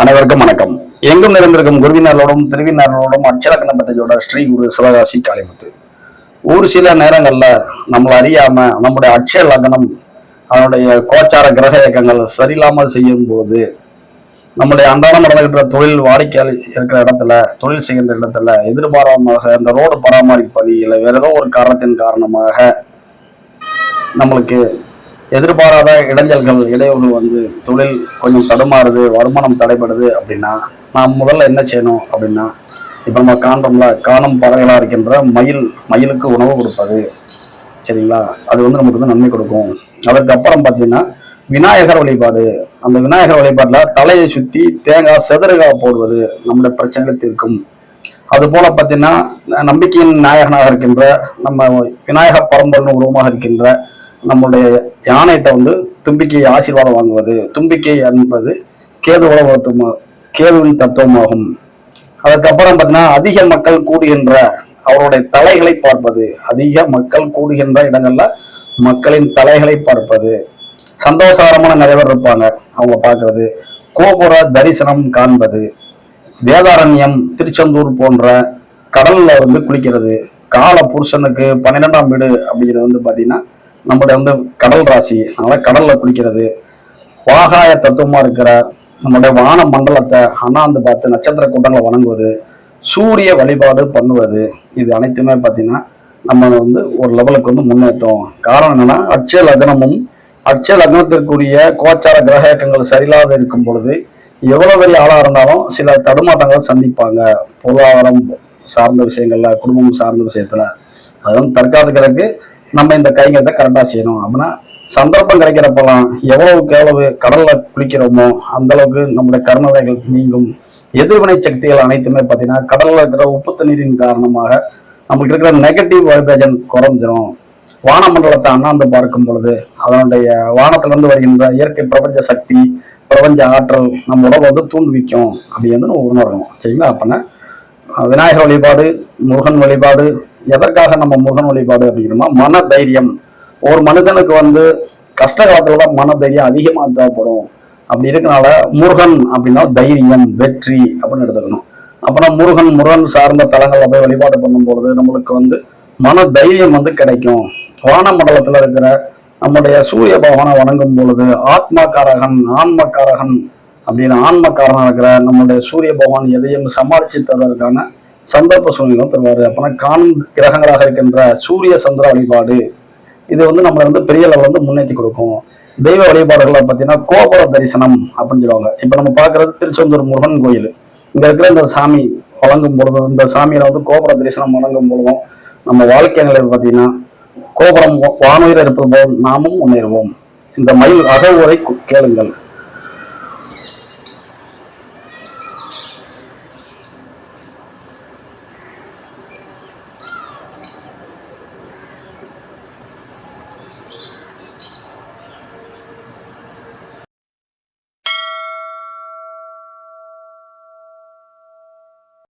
அனைவருக்கும் வணக்கம். எங்கும் நிறைந்திருக்கும் குருவினர்களோடும் திருவினர்களோடும் அச்சலக்கண பத்தஜோட ஸ்ரீ குரு சிவகாசி காளிமுத்து. ஒரு சில நேரங்கள்ல நம்மளை அறியாம நம்முடைய அட்சய லக்னம் அதனுடைய கோச்சார கிரக இயக்கங்கள் சரியில்லாமல் செய்யும் போது நம்முடைய அன்றாடம் நடந்துகின்ற தொழில் வாடிக்கையாளர் இருக்கிற இடத்துல தொழில் செய்கின்ற இடத்துல எதிர்பாராமமாக அந்த ரோடு பராமரிப்பு பணி இல்லை வேற ஏதோ ஒரு காரணத்தின் காரணமாக நம்மளுக்கு எதிர்பாராத இடைஞ்சல்கள் இடையூறு வந்து தொழில் கொஞ்சம் தடுமாறுது வருமானம் தடைபடுது அப்படின்னா நாம் முதல்ல என்ன செய்யணும் அப்படின்னா இப்போ நம்ம காண்றோம்ல காணும் பறவைகளாக இருக்கின்ற மயில் மயிலுக்கு உணவு கொடுப்பது. சரிங்களா? அது வந்து நமக்கு வந்து நன்மை கொடுக்கும். அதற்கு அப்புறம் பார்த்தீங்கன்னா விநாயகர் வழிபாடு. அந்த விநாயகர் வழிபாட்டில் தலையை சுற்றி தேங்காய் செதறுகாய் போடுவது நம்முடைய பிரச்சனைகள் தீர்க்கும். அது போல பார்த்தீங்கன்னா நம்பிக்கையின் நாயகனாக இருக்கின்ற நம்ம விநாயகர் பரம்பரின் உருவமாக இருக்கின்ற நம்முடைய யானைகிட்ட வந்து தும்பிக்கை ஆசீர்வாதம் வாங்குவது தும்பிக்கை என்பது கேது உலகத்துவம் கேதுவின் தத்துவமாகும். அதுக்கப்புறம் பார்த்தீங்கன்னா அதிக மக்கள் கூடுகின்ற அவருடைய தலைகளை பார்ப்பது. அதிக மக்கள் கூடுகின்ற இடங்கள்ல மக்களின் தலைகளை பார்ப்பது. சந்தோஷகரமான நிறைவர் இருப்பாங்க அவங்க பார்க்கறது. கோபுர தரிசனம் காண்பது. வேதாரண்யம் திருச்செந்தூர் போன்ற கடல்ல வந்து குளிக்கிறது. கால புருஷனுக்கு பன்னிரெண்டாம் வீடு அப்படிங்கிறது வந்து பார்த்தீங்கன்னா நம்முடைய வந்து கடல் ராசி அதனால் கடலில் குளிக்கிறது. வாகாய தத்துவமாக இருக்கிற நம்முடைய வான மண்டலத்தை அண்ணாந்து பார்த்து நட்சத்திர கூட்டங்களை வணங்குவது சூரிய வழிபாடு பண்ணுவது இது அனைத்துமே பார்த்தீங்கன்னா நம்ம வந்து ஒரு லெவலுக்கு வந்து முன்னேற்றம். காரணம் என்னன்னா அட்சய லக்னமும் அட்சய லக்னத்திற்குரிய கோச்சார கிரக இயக்கங்கள் சரியில்லாத இருக்கும் பொழுது எவ்வளோ பெரிய ஆளாக இருந்தாலும் சில தடுமாற்றங்கள் சந்திப்பாங்க. பொருளாதாரம் சார்ந்த விஷயங்களில் குடும்பம் சார்ந்த விஷயத்தில். அதெல்லாம் தற்காத்துக்கிறதுக்கு நம்ம இந்த கைங்கத்தை கரெக்டாக செய்யணும். அப்படின்னா சந்தர்ப்பம் கிடைக்கிறப்பெல்லாம் எவ்வளவுக்கு எவ்வளவு கடல்ல குளிக்கிறோமோ அந்த அளவுக்கு நம்முடைய கர்மவைகள் நீங்கும். எதிர்வினை சக்திகள் அனைத்துமே பார்த்தீங்கன்னா கடல்ல இருக்கிற உப்பு தண்ணீரின் காரணமாக நம்மளுக்கு இருக்கிற நெகட்டிவ் வைப்ரேஷன் குறைஞ்சிரும். வானமண்டலத்தை அண்ணாந்து பார்க்கும் பொழுது அதனுடைய வானத்திலிருந்து வருகின்ற இயற்கை பிரபஞ்ச சக்தி பிரபஞ்ச ஆற்றல் நம்ம உடம்பு வந்து தூண்டுவிக்கும் அப்படின்னு நம்ம உணரணும். சரிங்களா? அப்படின்னா விநாயகர் வழிபாடு முருகன் வழிபாடு எதற்காக நம்ம முருகன் வழிபாடு அப்படிங்கிறோமா மன தைரியம் ஒரு மனிதனுக்கு வந்து கஷ்ட காலத்துல தான் மன தைரியம் அதிகமாக தேவைப்படும். அப்படி இருக்கனால முருகன் அப்படின்னா தைரியம் வெற்றி அப்படின்னு எடுத்துக்கணும். அப்புறம் முருகன் முருகன் சார்ந்த தலங்களில் போய் வழிபாடு பண்ணும்பொழுது நம்மளுக்கு வந்து மன தைரியம் வந்து கிடைக்கும். வான மண்டலத்தில் இருக்கிற நம்முடைய சூரிய பகவானை வணங்கும் பொழுது ஆத்மாக்காரகன் ஆன்மக்காரகன் அப்படின்னு ஆன்மக்காரனாக இருக்கிற நம்முடைய சூரிய பகவான் எதையும் சமாளித்து தருவதற்கான சந்தர்ப்ப சூழ்நிலும் தருவாரு அப்பனா காணும் கிரகங்களாக இருக்கின்ற சூரிய சந்திர வழிபாடு இது வந்து நம்மளை வந்து பெரிய அளவில் வந்து முன்னேற்றி கொடுக்கும். தெய்வ வழிபாடுகளை பார்த்தீங்கன்னா கோபுர தரிசனம் அப்படின்னு சொல்லுவாங்க. இப்போ நம்ம பார்க்கறது திருச்செந்தூர் முருகன் கோயில். இங்கே இருக்கிற இந்த சாமி வழங்கும் பொழுதும் இந்த சாமியில் வந்து கோபுர தரிசனம் வழங்கும் பொழுதும் நம்ம வாழ்க்கை நிலை பார்த்தீங்கன்னா கோபுரம் வானுயிர் இருப்பது போல் நாமும் முன்னேறுவோம். இந்த மயில் அகவுரை கேளுங்கள்.